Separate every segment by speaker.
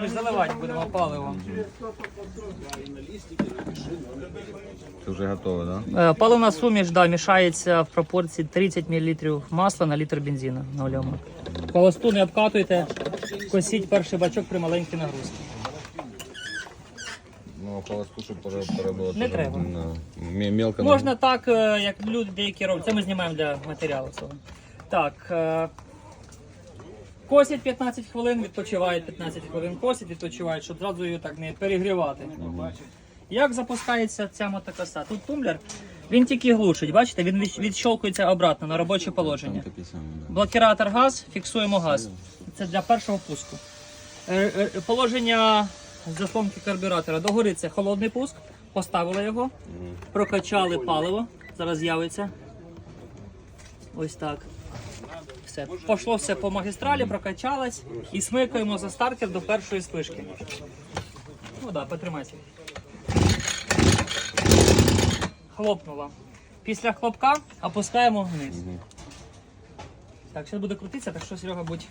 Speaker 1: Ми ж заливати будемо паливо.
Speaker 2: Це вже готове, да?
Speaker 1: Е, Паливна суміш да, мішається в пропорції 30 мл масла на літр бензину на ольому. Холосту не обкатуйте, косіть перший бачок при маленькій нагрузці.
Speaker 2: Ну, холосту, щоб пере- перебило.
Speaker 1: Не треба.
Speaker 2: ну, мі- Мелко.
Speaker 1: Можна так, е, як люди деякі роблять. Це ми знімаємо для матеріалу цього. Так. е, Косять 15 хвилин, відпочивають 15 хвилин, косять, відпочивають, щоб зразу її так не перегрівати. Як запускається ця мотокоса? Тут тумблер, він тільки глушить, бачите, він відщолкується обратно на робоче положення. Блокіратор газ, фіксуємо газ. Це для першого пуску. Е, е, Положення заслонки карбюратора. Догори це холодний пуск. Поставили його, прокачали паливо. Зараз з'явиться. Ось так. Все. Пошло все по магістралі, прокачалось і смикаємо за стартер до першої спишки. Ну да, потримайся. Хлопнула. Після хлопка опускаємо вниз. Так, зараз буде крутитися, так що Серега будь.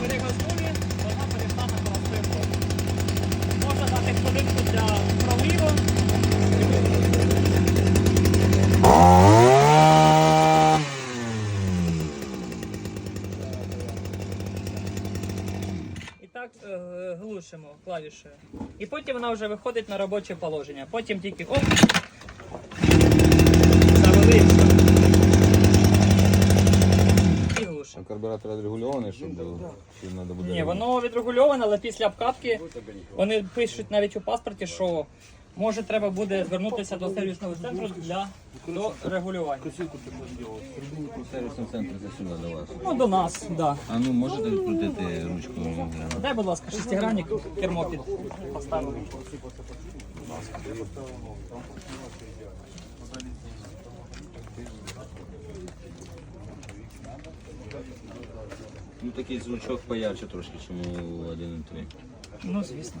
Speaker 1: При газові вона перейшла на простий ход. Можна дати хвилинку для проливу. І так е, глушимо клавішею. І потім вона вже виходить на робоче положення. Потім тільки оп. Завели. і глушимо.
Speaker 2: А карбюратор відрегульований, щоб чи треба буде.
Speaker 1: Ні, воно відрегульоване, але після обкатки вони пишуть навіть у паспорті, що може треба буде звернутися до сервісного центру для до регулювання.
Speaker 2: Сервісний центр це сюди до вас.
Speaker 1: Ну, до нас, так. Да.
Speaker 2: А ну можете відкрутити ручку?
Speaker 1: Дай, будь ласка, шестигранник, кермо під поставили.
Speaker 2: Ну такий звучок поярче трошки, чим у 1.3.
Speaker 1: Ну, звісно.